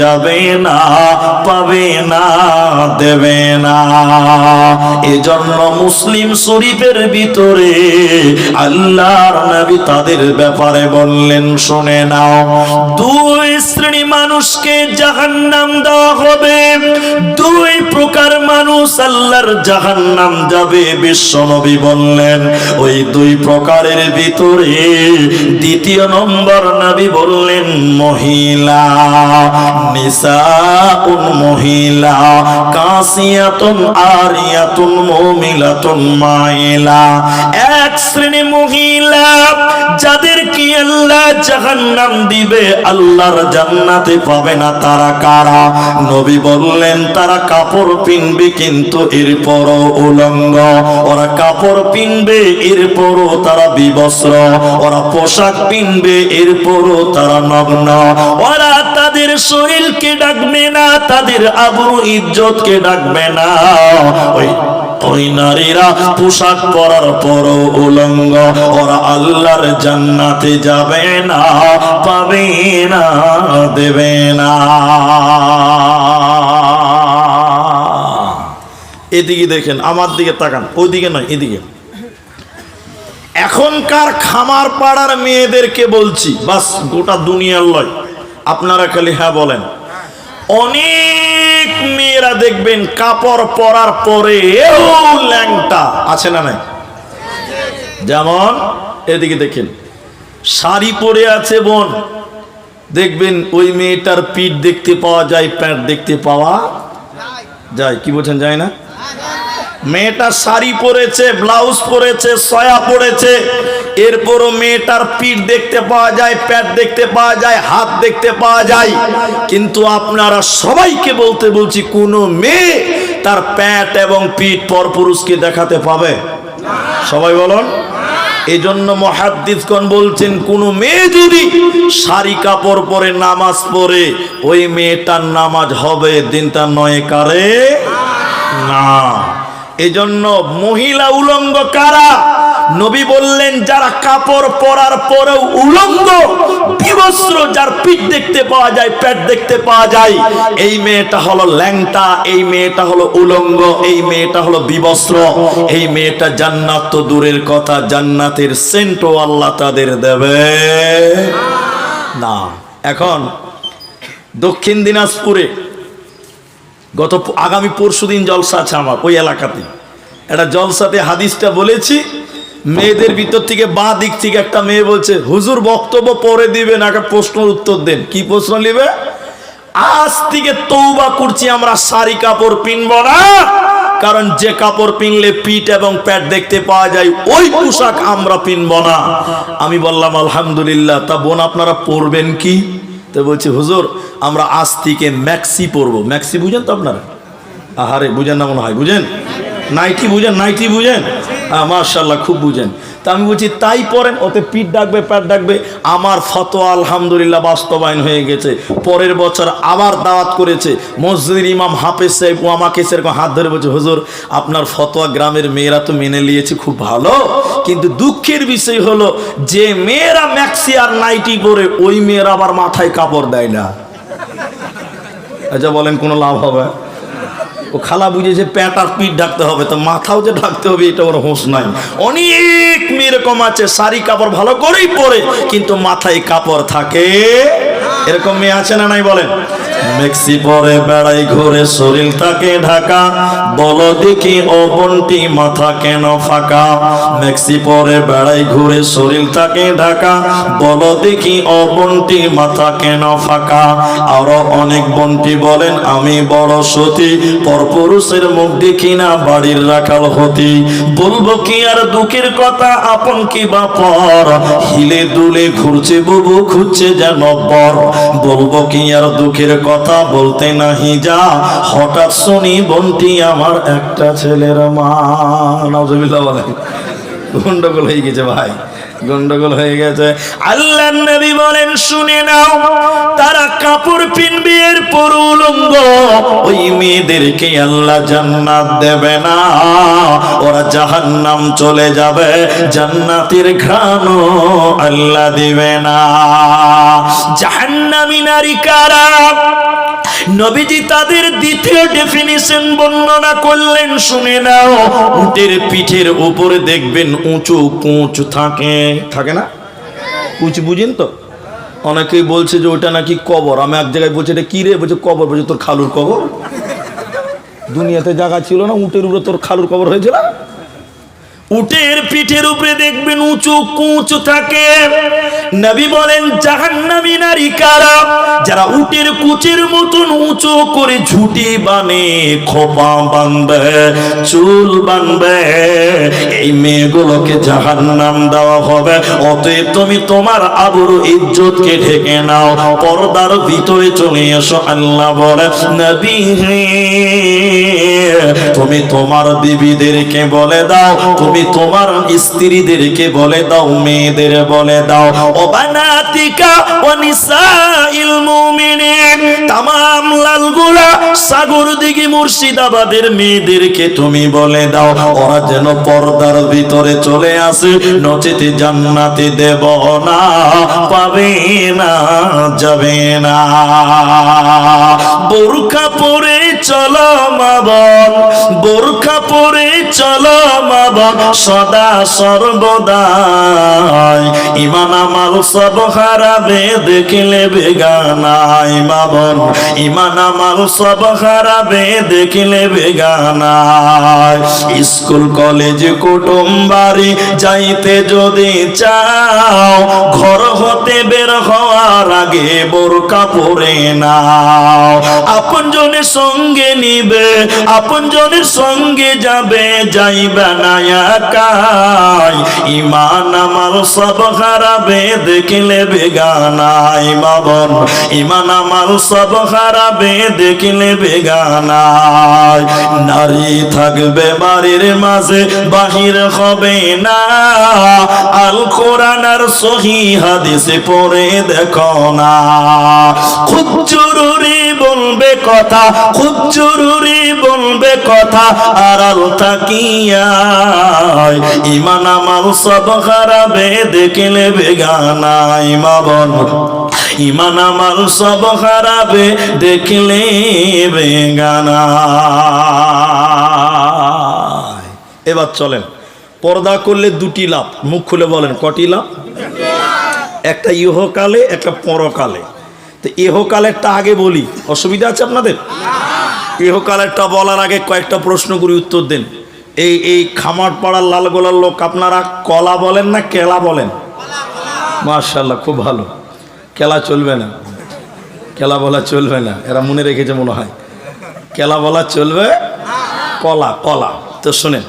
যাবে না, পাবে না, দেবে না। এজন্য মুসলিম শরীফের ভিতরে আল্লাহর নবী তাদের ব্যাপারে বললেন, শুনে নাও, দুই শ্রেণি মানুষকে জাহান্নাম দেওয়া হবে। দুই প্রকার মানুষ আল্লাহর জাহান্নাম যাবে, বিশ্বনবী বললেন। ওই দুই প্রকারের ভিতরে দ্বিতীয় নম্বর নবী বললেন, মহিলা। নিসাউন মহিলা, কাসিয়াতুন আরিয়াতুন মুমিলাতুন মাইলা। এক শ্রেণি মহিলা যাদের কি আল্লাহ জাহান্নাম দিবে, আল্লাহর জান্নাতে পাবে না তারা কারা? নবী বললেন, তারা কাপড় পিনবে কিন্তু এরপরও উলঙ্গ। ওরা কাপড় পিনবে, এরপরও তারা বিবস্ত্র। ওরা পোশাক পিনবে, এরপরও তারা নগ্ন। ওরা শরীরকে ডাকবে না, তাদের আবরু ইজ্জতকে ডাকবে না। ওই ওই নারীরা পোশাক পরার পর উলঙ্গ, ওরা আল্লাহর জান্নাতে যাবে না, পাবে না, দেবে না। এদিকে দেখেন, আমার দিকে তাকান, ওইদিকে নয়, এদিকে। এখনকার খামার পাড়ার মেয়েদেরকে বলছি, বাস গোটা দুনিয়ার লয়। আপনারা খালি হ্যাঁ বলেন। অনেক মেয়েরা দেখবেন কাপড় পরার পরে ল্যাংটা। আছে না নাই? যেমন, এদিকে দেখেন, শাড়ি পরে আছে বোন। দেখবেন ওই মেয়েটার পিঠ দেখতে পাওয়া যায়, প্যান্ট দেখতে পাওয়া যায়। কি বলছেন, যায় না? মেয়েটা শাড়ি পরেছে, ব্লাউজ পরেছে, সয়া পরেছে। এরপরও মেয়েটার পিঠ দেখতে পাওয়া যায়, প্যাট দেখতে পাওয়া যায়, হাত দেখতে পাওয়া যায়। কিন্তু আপনারা সবাইকে বলতে বলছি, কোনো মেয়ে তার প্যাট এবং পিঠ পরপুরুষকে দেখাতে পাবে। সবাই বলুন। এই জন্য মহাদ্দিসগণ বলছেন, কোন মেয়ে যদি শাড়ি কাপড় পরে নামাজ পড়ে, ওই মেয়েটার নামাজ হবে, দিনটা নয় কারে? না। এজন্য মহিলা উলঙ্গ কারা? নবী বললেন, যারা কাপড় পরার পরেও উলঙ্গ, বিবস্ত্র যার পিঠ দেখতে পাওয়া যায়, পেট দেখতে পাওয়া যায়, এই মেয়েটা হলো ল্যাংটা, এই মেয়েটা হলো উলঙ্গ, এই মেয়েটা হলো বিবস্ত্র, এই মেয়েটা জান্নাত তো দূরের কথা, জান্নাতের সেন্টও আল্লাহ তাদের দেবে। না, এখন দক্ষিণ দিনাজপুরে গত আগামী পরশু দিন জলসা আছে আমার, ওই এলাকাতে। একটা জলসাতে হাদিসটা বলেছি মেয়েদের ভিতর থেকে বাঁ দিক থেকে একটা মেয়ে বলছে, হুজুর, বক্তব্য পরে দিবেন একটা প্রশ্নের উত্তর দেন। কি প্রশ্ন নেবে আজ থেকে তৌবা করছি, আমরা শাড়ি, কাপড় পিনব না। কারণ যে কাপড় পিনলে পিঠ এবং প্যাট দেখতে পাওয়া যায়, ওই পোশাক আমরা পিনব না। আমি বললাম, আলহামদুলিল্লাহ। তা বোন, আপনারা পরবেন কি? তো বলছি, হুজুর, আমরা আজ থেকে ম্যাক্সি পরবো। ম্যাক্সি বুঝেন তো আপনারা? আহারে, বুঝেন না মনে হয়, বুঝেন? নাইটি বুঝেন নাইটি বুঝেন? হ্যাঁ মার্শাল্লাহ খুব বুঝেন। তা আমি বলছি, তাই পরেন, ওতে পিঠ ডাকবে, প্যাট ডাকবে। আমার ফতোয়া আলহামদুলিল্লাহ বাস্তবায়ন হয়ে গেছে। পরের বছর আবার দাওয়াত করেছে। মসজিদের ইমাম হাফেজ সাহেব, ও আমাকে সেরকম হাত ধরে বলছে, হুজুর, আপনার ফতোয়া গ্রামের মেয়েরা তো মেনে নিয়েছে, খুব ভালো। কিন্তু দুঃখের বিষয় হলো, যে মেয়েরা ম্যাক্সি আর নাইটি পরে, ওই মেয়েরা আবার মাথায় কাপড় দেয় না। আচ্ছা বলেন, কোনো লাভ হবে? ও খালা বুঝেছে প্যাট আর পিঠ ঢাকতে হবে, তো মাথাও যে ঢাকতে হবে, এটা ওর হোঁশ নাই। অনেক এরকম আছে, শাড়ি, কাপড় ভালো করেই পরে, কিন্তু মাথায় কাপড় থাকে। এরকম মেয়ে আছে না নাই বলেন? মেক্সি পরে বেড়াই ঘুরে শরীর থাকে ঢাকা। বলো দেখি ও বন্টি মাথা কেন ফাঁকা? মেক্সি পরে বেড়াই ঘুরে শরীর থাকে ঢাকা। বলো দেখি ও বন্টি মাথা কেন ফাঁকা? আরও অনেক বন্টি বলেন, আমি বড় সতী, পরপুরুষের মুখ দেখি না, বাড়ির রাখাল হতি। বলব কি আর দুঃখের কথা, আপন কি বা পর? হিলে দুলে ঘুরছে, বুবু খুঁজছে যেন পর। বলব কি আর দুঃখের কথা বলতে নাহি যা। হঠাৎ শুনি বন্টি আমার একটা ছেলের মা। নজবিল্লা বলেন। গন্ডগোল হয়ে গেছে ভাই। গন্ডগোল হয়ে গেছে। আল্লাহ নবী বলেন, শুনে নাও, তারা কাপড় পিনবে এর পর উলঙ্গ। ওই মেয়েদেরকে আল্লাহ জান্নাত দেবে না। ওরা জাহান্নাম চলে যাবে, জান্নাতের ঘ্রাণ আল্লাহ দিবে না। জাহান্নামী নারী কারা? নবীজি তাদের দ্বিতীয় ডেফিনিশন বর্ণনা করলেন, শুনে নাও। উটের পিঠের উপরে দেখবেন উঁচু কুঁচ থাকে। থাকে না? কুচ বুঝেন তো? অনেকেই বলছে যে ওটা নাকি কবর। আমি এক জায়গায় বলছি, এটা কি রে? বলছে, কবর। বলছে, তোর খালুর কবর? দুনিয়াতে জায়গা ছিল না, উটের উপরে তোর খালুর কবর হয়েছিল? উটের পিঠের উপরে দেখবেন উঁচু কুচ থাকে। নবী বলেন, জাহান্নামী নারী কারা? যারা উটের কুচের মতন উঁচু করে ঝুটি বানে, খোপা বানবে, চুল বানবে, এই মেয়েগুলোকে জাহান্নাম দেওয়া হবে। অতএব তুমি তোমার আবরু ইজ্জতকে ঢেকে নাও, পর্দার ভিতরে চলে এসো, আল্লাহ বলে, নবী তুমি তোমার বিবিদেরকে বলে দাও তুমি তোমার স্ত্রীদেরকে বলে দাও, মেয়েদের বলে দাও। ও বানাতিকা ও নিসাইল মুমিনিন, তামাম লালগুলা সাগর দিঘি মুর্শিদাবাদের মেয়েদেরকে তুমি বলে দাও। ওরা যেন পর্দার ভিতরে চলে আসে, নচেতে জান্নাতে দেব না, পাবে না, যাবে না। বোরখা পরে চলো মা বল বোরখা পরে চলো মা বল সদা সর্বদা ইমান আমাল সব হারাবে দেখলে বেগানাই মা বল ইমান আমাল সব হারাবে দেখলে বেগানাই স্কুল, কলেজ, কুটুম যাইতে যদি চাও, ঘর হতে বের হওয়ার আগে বোরকা পরে নাও। আপন জনের সঙ্গে নিবে আপন জনের সঙ্গে যাবে, যাইবে না একাই। ইমান আমার সব হারাবে দেখলে বেগানাই বাবন ইমান আমার সব হারাবে দেখলে বেগানাই নারী থাকবে বাড়ির মাঝে, বাহির হবে না। আল কোরআন আর সহি হাদিসে পড়ে দেখো না। খুব জরুরি বলবে কথা, খুব জরুরি বলবে কথা আর আল তাকিয়া ইমান আমার সব খারাপে দেখলে বেগানা ইমাবন ইমান আমার সব খারাপে দেখলে বেগানা এবার চলেন, পর্দা করলে দুটি লাভ, মুখ খুলে বলেন, কটি লাভ? একটা ইহকালে, একটা পরকালে। তো ইহকালেরটা আগে বলি। অসুবিধা আছে আপনাদের? ইহকালেরটা বলার আগে কয়েকটা প্রশ্ন করি, উত্তর দেন। এই এই খামার পাড়ার লালগোলার লোক আপনারা কলা বলেন না কেলা বলেন? মার্শাল্লাহ খুব ভালো। কেলা চলবে না। কেলা বলা চলবে না। এরা মনে রেখেছে মনে হয়। কেলা বলা চলবে কলা কলা। তো শোনেন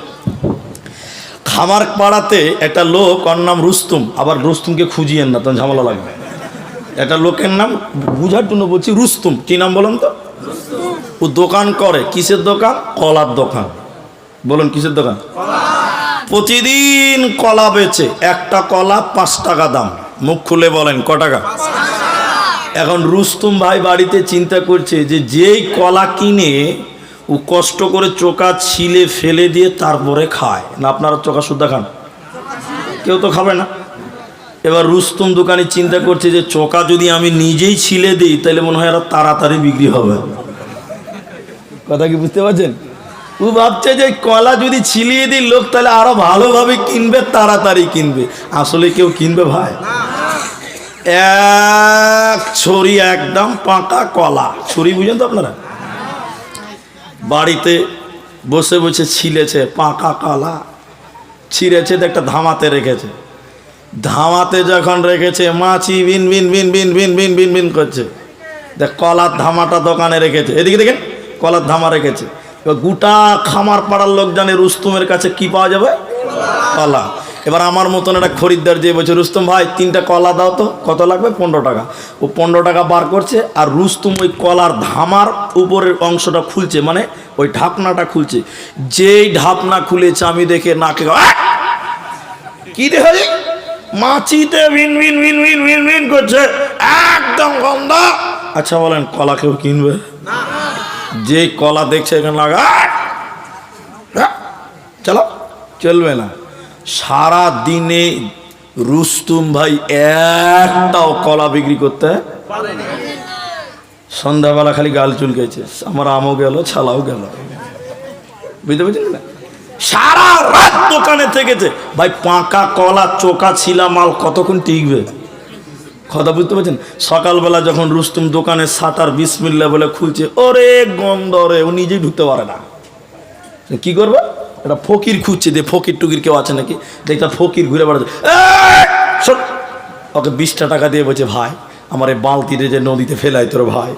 খামার পাড়াতে একটা লোক, ওর নাম রুস্তুম। আবার রুস্তুমকে খুঁজিয়েন না, তখন ঝামেলা লাগবে। একটা লোকের নাম বুঝার জন্য বলছি রুস্তুম। কি নাম বলুন তো? ও দোকান করে। কিসের দোকান? কলার দোকান। বলুন, কিসের দোকান? প্রতিদিন কলা বেচে, একটা কলা পাঁচ টাকা দাম। মুখ খুলে বলেন, ক টাকা? এখন রুস্তুম ভাই বাড়িতে চিন্তা করছে যে যেই কলা কিনে ও কষ্ট করে চোকা ছিলে, ফেলে দিয়ে তারপরে খায়। না, আপনারা চোকা শুদ্ধা খান? কেউ তো খাবে না। এবার রুস্তম দোকানে চিন্তা করছে যে চোকা যদি আমি নিজেই ছিলে দিই, তাহলে মনে হয় আরও তাড়াতাড়ি বিক্রি হবে। কথা কি বুঝতে পারছেন? ও ভাবছে যে কলা যদি ছিলিয়ে দিই লোক, তাহলে আরও ভালোভাবে কিনবে, তাড়াতাড়ি কিনবে। আসলে কেউ কিনবে ভাই? এক ছড়ি একদম পাকা কলা। ছড়ি বুঝেন তো আপনারা? বাড়িতে বসে বসে ছিলেছে পাকা কলা, ছিঁড়েছে একটা ধামাতে রেখেছে। ধামাতে যখন রেখেছে, মাছি বিন বিন বিন বিন বিন বিন বিন বিন করছে। দেখ, কলার ধামাটা দোকানে রেখেছে। এদিকে দেখেন, কলার ধামা রেখেছে। এবার গোটা খামার পাড়ার লোক জানে রুস্তুমের কাছে কি পাওয়া যাবে? কলা। এবার আমার মতন একটা খরিদ্দার যে বলছে, রুস্তম ভাই, তিনটা কলা দাও তো, কত লাগবে? পনেরো টাকা। ও পনেরো টাকা বার করছে, আর রুস্তুম ওই কলার ধামার উপরের অংশটা খুলছে মানে ওই ঢাকনাটা খুলছে। যেই ঢাকনা খুলেছে, আমি দেখে নাকে! কি দেখে রে? মাছিতে ভিন ভিন ভিন ভিন ভিন ভিন করছে। একদম গন্ধ। আচ্ছা বলেন, কলা কেউ কিনবে? যে কলা দেখছে এখানে লাগা! আহ! চলো, চলবে না। সারা দিনে রুস্তুম ভাই একটাও কলা বিক্রি করতে সন্ধ্যাবেলা খালি গাল চুলকেছে আমার আমও গেল, ছালাও গেল। বুঝতে পারছেন? না সারা রাত দোকানে থেকেছে। ভাই, পাকা কলা, চোকা, ছিলা মাল কতক্ষণ টিকবে? কথা বুঝতে পারছেন? সকালবেলা যখন রুস্তুম দোকানে সাতার বিসমিল্লা বলে খুলছে, ওরে গন্ধ রে, ও নিজেই ঢুকতে পারে না। কি করবে? এটা ফকির খুঁজছে, যে ফকির টুকির কেউ আছে নাকি? দেখতে ফকির ঘুরে বেড়াচ্ছে। ওকে বিশটা টাকা দিয়ে বলছে, ভাই, আমার এই বালতিতে যে নদীতে ফেলাই তোর ভাই।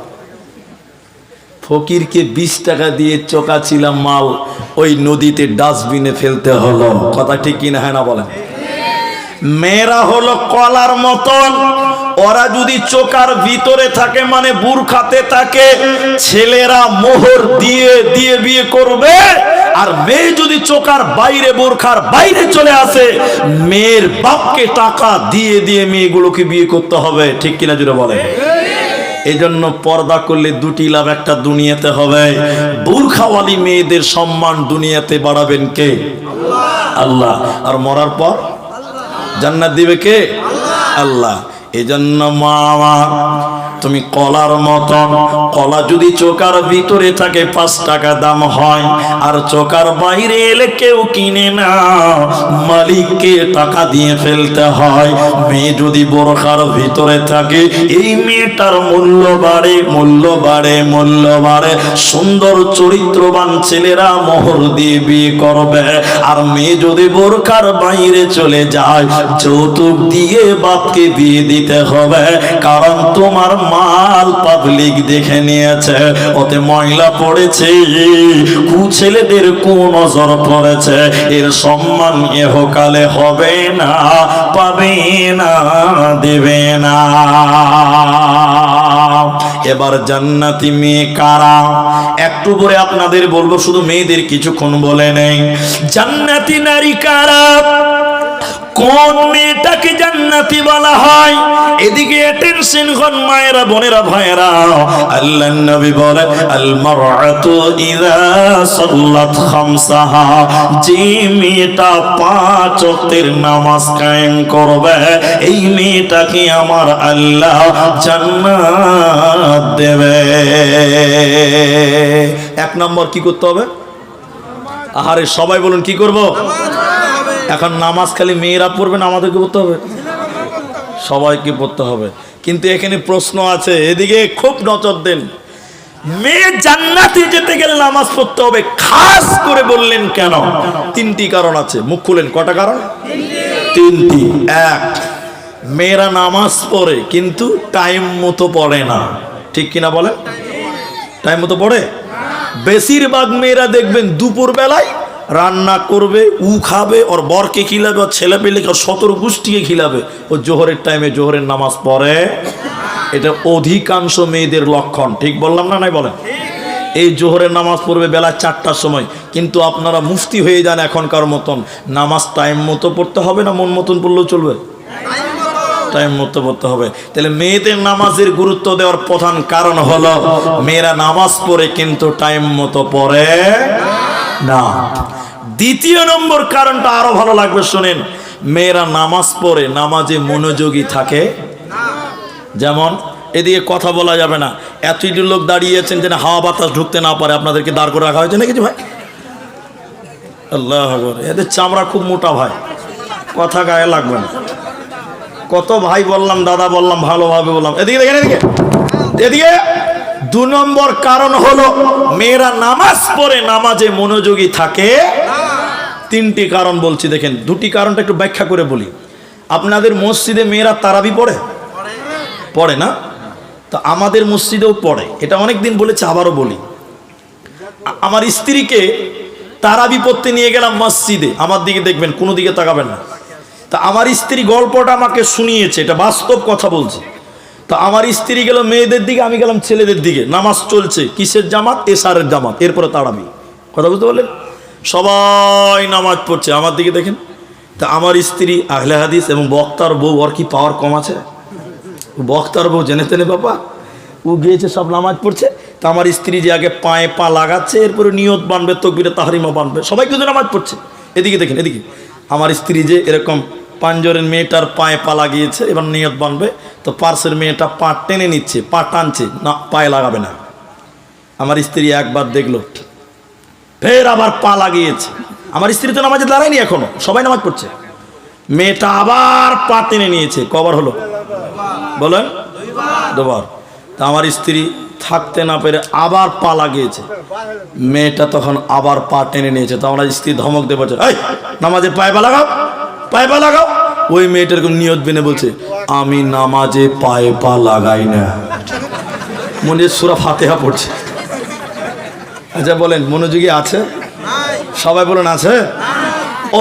ফকিরকে বিশ টাকা দিয়ে চোকা ছিলাম মাল, ওই নদীতে ডাস্টবিনে ফেলতে হলো। কথা ঠিক কিনা, হয় না বলেন? মেয়েরা হলো কলার মতন, ওরা যদি চোকার ভিতরে থাকে মানে বুরখাতে থাকে, ছেলেরা মোহর দিয়ে দিয়ে বিয়ে করবে, আর মেয়ে যদি চোকার বাইরে, বোরখার বাইরে চলে আসে, মেয়ের বাপকে টাকা দিয়ে দিয়ে মেয়েগুলোকে বিয়ে করতে হবে। ঠিক কিনা জুড়ে বলে এই জন্য পর্দা করলে দুটি লাভ, একটা দুনিয়াতে হবে। বুরখাওয়ালি মেয়েদের সম্মান দুনিয়াতে বাড়াবেন কে? আল্লাহ। আর মরার পর? জান্নাত দিবে কে? আল্লাহ। এজন্য মা আমার তুমি কলার মতন। কলা যদি চোকার ভিতরে থাকে, পাঁচ টাকা দাম হয়। আর চোকার বাইরে এলে কেউ কিনে না। মালিককে টাকা দিয়ে ফেলতে হয়। মেয়ে যদি বোরখার ভিতরে থাকে, এই মেয়েটার মূল্য বাড়ে মূল্য বাড়ে মূল্য বাড়ে। সুন্দর চরিত্রবান ছেলেরা মোহর দিয়ে বিয়ে করবে। আর মেয়ে যদি বোরখার বাইরে চলে যায়, যৌতুক দিয়ে বাপকে বিয়ে দিতে হবে। কারণ তোমার মাল পাবলিক দেখে নিয়েছে, ওতে ময়লা পড়েছে, কু ছেলেদের কোন নজর পড়েছে, এর সম্মান এহকালে হবে না, পাবে না, দেবে না। এবার জান্নাতি মেয়ে কারা? একটু পরে আপনাদের বলব, শুধু মেয়েদের কিছুক্ষণ বলে নেই। জান্নাতি নারী কারা? কোন মেয়েটাকে জান্নাতি বলা হয়? এদিকে টেনশন খন মায়েরা, বোনেরা, ভাইয়েরা। আল্লাহ নবী বলে আল মারআতু ইযা সাল্লাত খামসাহা। যে মেয়েটা পাঁচ ওয়াক্তের নামাজ কায়েম করবে, এই মেয়েটাকে আমার আল্লাহ জান্নাত দেবে। এক নম্বর কি করতে হবে? আহারে, সবাই বলুন কি করব? এখন নামাজ খালি মেয়েরা পড়বে না, আমাদেরকে পড়তে হবে? সবাইকে পড়তে হবে। কিন্তু এখানে প্রশ্ন আছে, এদিকে খুব নজর দেন। মেয়ে জান্নাতে যেতে গেলে নামাজ পড়তে হবে, খাস করে বললেন কেন? তিনটি কারণ আছে, মুখ খুলেন, কটা কারণ? তিনটি। এক, মেয়েরা নামাজ পড়ে, কিন্তু টাইম মতো পড়ে না। ঠিক কিনা বলেন? টাইম মতো পড়ে? বেশিরভাগ মেয়েরা দেখবেন দুপুর বেলায় রান্না করবে, উ খাবে, ওর বরকে খিলাবে, ওর ছেলে পেলেকে ওর সতর গোষ্ঠীকে খিলাবে। ও জোহরের টাইমে জোহরের নামাজ পড়ে। এটা অধিকাংশ মেয়েদের লক্ষণ। ঠিক বললাম না নাই বলেন? এই জোহরের নামাজ পড়বে বেলা চারটার সময়। কিন্তু আপনারা মুফতি হয়ে যান এখনকার মতন। নামাজ টাইম মতো পড়তে হবে না মন মতন পড়লেও চলবে? টাইম মতো পড়তে হবে। তাহলে মেয়েদের নামাজের গুরুত্ব দেওয়ার প্রধান কারণ হলো, মেয়েরা নামাজ পড়ে কিন্তু টাইম মতো পড়ে না। দ্বিতীয় নম্বর কারণটা আরও ভালো লাগবে, শোনেন। মেয়েরা নামাজ পড়ে, নামাজে মনোযোগী থাকে। যেমন, এদিকে কথা বলা যাবে না। এতটি লোক দাঁড়িয়েছেন যেন হাওয়া বাতাস ঢুকতে না পারে, আপনাদেরকে দাঁড় করে রাখা হয়েছে নাকি ভাই? আল্লাহ এদের চামড়া খুব মোটা ভাই। কথা গায়ে লাগবে না। কত ভাই বললাম, দাদা বললাম ভালোভাবে বললাম। এদিকে দেখেন, এদিকে। এদিকে। দু নম্বর কারণ হলো মেয়েরা নামাজ পড়ে, নামাজে মনোযোগী থাকে। তিনটি কারণ বলছি, দেখেন, দুটি কারণটা একটু ব্যাখ্যা করে বলি। আপনাদের মসজিদে মেয়েরা তারাবি পড়ে? পড়ে না? তো আমাদের মসজিদেও পড়ে। এটা অনেক দিন বলেছে, আবারও বলি। আমার স্ত্রীকে তারাবি পড়তে নিয়ে গেলাম মসজিদে। আমার দিকে দেখবেন, কোনো দিকে তাকাবেন না। তা আমার স্ত্রী গল্পটা আমাকে শুনিয়েছে, এটা বাস্তব কথা বলছে। তো আমার স্ত্রী গেল মেয়েদের দিকে, আমি গেলাম ছেলেদের দিকে। নামাজ চলছে, কিসের জামাত? এসারের জামাত। এরপরে তাড়াবি কথা বুঝতে পারলেন? সবাই নামাজ পড়ছে। আমার দিকে দেখেন। তা আমার স্ত্রী, আহলে হাদিস এবং বক্তার বউ, ওর কি পাওয়ার কম আছে? বক্তার বউ জেনে তেনে বাবা। ও গিয়েছে, সব নামাজ পড়ছে। তা আমার স্ত্রী যে আগে পায়ে পা লাগাচ্ছে, এরপরে নিয়ত বানবে, তকবিরে তাহারিমা বানবে। সবাই কিন্তু নামাজ পড়ছে। এদিকে দেখেন, এদিকে। আমার স্ত্রী যে এরকম পাঞ্জরের মেয়েটার পায়ে পা লাগিয়েছে, এবার নিয়ত বানবে। তো পার্সের মেয়েটা পা টেনে নিচ্ছে, পা টানছে, না, পায়ে লাগাবে না। আমার স্ত্রী একবার দেখল, ফের আবার পা লাগিয়েছে। আমার স্ত্রী তো নামাজে দাঁড়ায়নি এখনও, সবাই নামাজ পড়ছে। মেয়েটা আবার পা টেনে নিয়েছে, কবার হলো? বলেন, দুবার। তা আমার স্ত্রী থাকতে না পেরে আবার পা লাগিয়েছে। মেয়েটা তখন আবার পা টেনে নিয়েছে, তো আমার স্ত্রী ধমক বলছে, এই নামাজে পায়ে পা লাগাও। পায়ে পা লাগাও। ওই মেয়েটার নিয়ত বেনে বলছে, আমি নামাজে পায়ে পা লাগাই না। মনে সুরা ফাতেহা পড়ছে। আচ্ছা বলেন, মনোযোগী আছে? সবাই বলেন, আছে?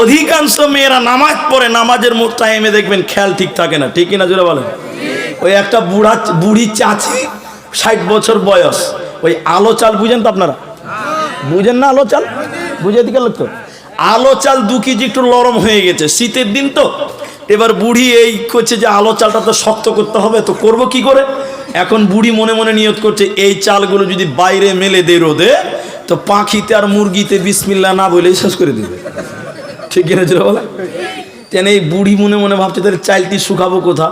অধিকাংশ মেয়েরা নামাজ পড়ে, নামাজের মুখ টাইমে দেখবেন খেয়াল ঠিক থাকে না। ঠিক কিনা জোরে বলেন? ওই একটা বুড়া, বুড়ি চাচি, ষাট বছর বয়স। ওই আলো চাল বুঝেন তো আপনারা? বুঝেন না আলো চাল? বুঝে দিকে লোক তো। আলো চাল দু কেজি একটু নরম হয়ে গেছে। শীতের দিন তো। এবার বুড়ি এই করছে যে আলো চালটা তো শক্ত করতে হবে, তো করব কি করে? এখন বুড়ি মনে মনে নিয়ত করছে, এই চালগুলো যদি বাইরে মেলে দে রোদে, তো পাখিতে আর মুরগিতে বিসমিল্লা না বলে শেষ করে দিবে। ঠিক কিনা ছিল বলে? তেন এই বুড়ি মনে মনে ভাবছে, তাহলে চালটি শুকাবো কোথা?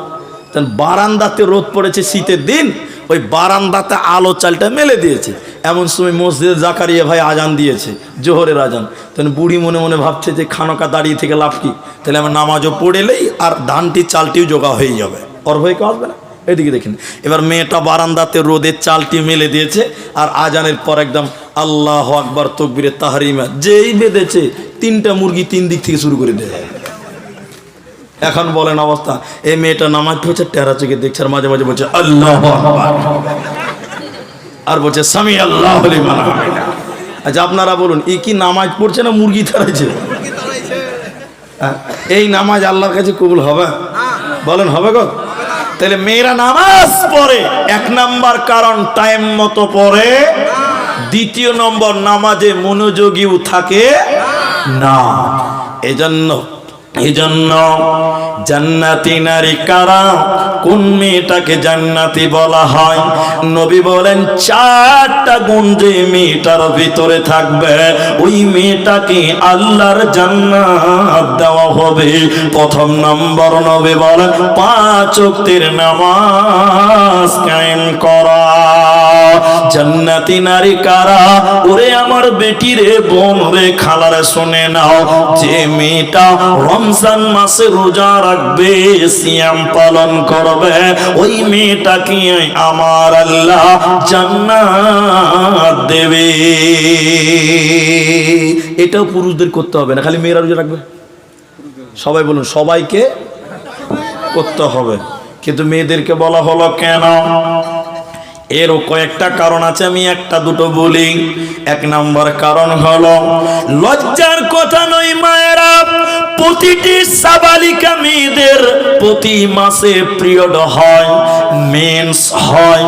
তেন বারান্দাতে রোদ পড়েছে শীতের দিন ওই বারান্দাতে আলো চালটা মেলে দিয়েছে। এমন সময় মসজিদে জাকারিয়া ভাই আজান দিয়েছে, জোহরের আজান। তেন বুড়ি মনে মনে ভাবছে যে খানকা দাঁড়িয়ে থেকে লাভ কি? তাহলে আমার নামাজও পড়েলেই আর ধানটি চালটিও জোগা হয়ে যাবে। ওর হয়ে কেউ আসবে না। এদিকে দেখেন। এবার মেয়েটা বারান্দাতে রোদের চালটি মেলে দিয়েছে আর আজানের পর একদম আল্লাহ আকবার তকবিরে তাহারিমা। যেই বেঁধেছে, তিনটা মুরগি তিন দিক থেকে শুরু করে দেয়। এখন বলেন অবস্থা এই মেয়েটা নামাজ পড়ছে টেরা চোখে দেখছে আর মাঝে মাঝে বলছে আল্লাহ আর বলছে স্বামী আল্লাহ। আচ্ছা আপনারা বলুন এই কি নামাজ পড়ছে না মুরগি তাড়াইছে? হ্যাঁ, এই নামাজ আল্লাহর কাছে কবুল হবে? বলেন হবে গো? তাহলে মেয়েরা নামাজ পড়ে এক নাম্বার কারণ টাইম মতো পড়ে দ্বিতীয় নম্বর নামাজে মনোযোগীও থাকে না। এজন্য এজন্য জান্নাতি নারী কারা? কোন মেয়েটাকে জান্নাতি বলা হয়? নবী বলেন, চারটা গুণ যে মেয়েটার ভিতরে থাকবে, ওই মেয়েটাকে আল্লাহর জান্নাত দেওয়া হবে। প্রথম নম্বর নবী বলেন, পাঁচ ওয়াক্তের নামাজ কায়েম করা। জান্নাতি নারী কারা? ওরে আমার বেটি রে বোন রে খালারে শুনে নাও, যে মেয়েটা রমজান মাসে রোজা রাখবে, সিয়াম পালন করবে, ওই মেয়েটাকে আমার আল্লাহ জান্নাত দেবে। এটাও পুরুষদের করতে হবে না, খালি মেয়েরা রোজা রাখবে? সবাই বলুন, সবাইকে করতে হবে। কিন্তু মেয়েদেরকে বলা হলো কেন? এরও কয়েকটা কারণ আছে, আমি একটা দুটো বলি। এক নম্বর কারণ হলো, লজ্জার কথা নয় মায়েরা, প্রতিটি সাবালিকা মেয়েদের প্রতি মাসে পিরিয়ড হয় মেন্স হয়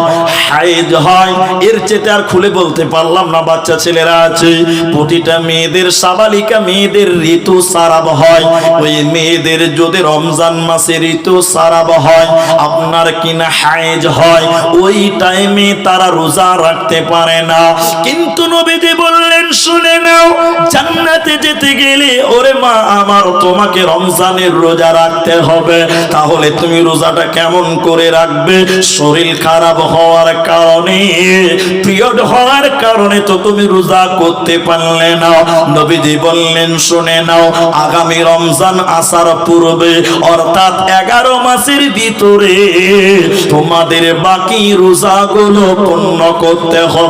হাইজ হয়। এর চেতে আর খুলে বলতে পারলাম না, বাচ্চা ছেলেরা আছে, প্রতিটা মেয়েদের সাবালিকা মেয়েদের ঋতু সারাব হয়, ওই মেয়েদের যদি রমজান মাসে ঋতু সারাব হয়, আপনার কিনা হাইজ হয়, ওই টাইমে তারা রোজা রাখতে পারে না। কিন্তু নবীজি বললেন, শুনে নাও, জান্নাতে যেতে গেলে ওরে মা, আমার তোমাকে রমজানের রোজা রাখতে হবে। তাহলে তুমি রোজাটা কেমন করে রাখবে? শরীর খারাপ হওয়ার কারণে, পিরিয়ড হওয়ার কারণে তো তুমি রোজা করতে পারলে না। নবীজি বললেন, শুনে নাও, আগামী রমজান আসার পূর্বে, অর্থাৎ এগারো মাসের ভিতরে তোমাদের বাকি রোজাগুলো পূর্ণ করতে হবে।